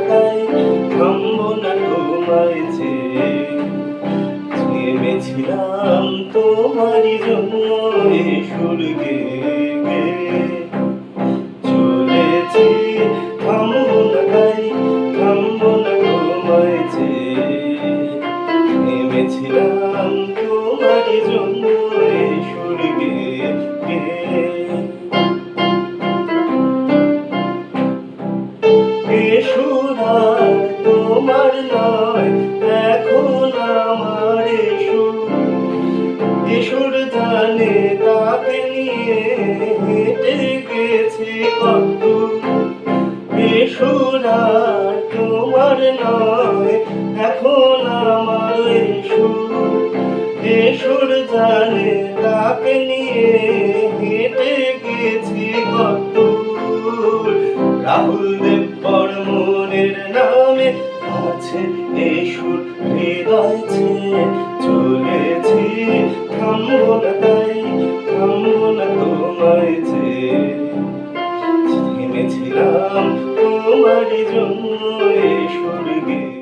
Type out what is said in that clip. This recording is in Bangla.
তাকাই থামব না তোমায় যে। থেমেছিলাম তোমারই জন্য এই সুরগে চলেছি, থামব না তাই, থামব না তোমায় যে। থেমেছিলাম জন্য নয়। এখন আমার এসুর জানে তাকে নিয়ে হেঁটে গেছি কত রাহুল দেব বর্মনের নামে আছে এসুর হৃদয় চলেছি। থামবো না তাই, থামবো না তোমায় চেয়ে থেমেছিলাম তোমারই জন্য। এই স্বর্গে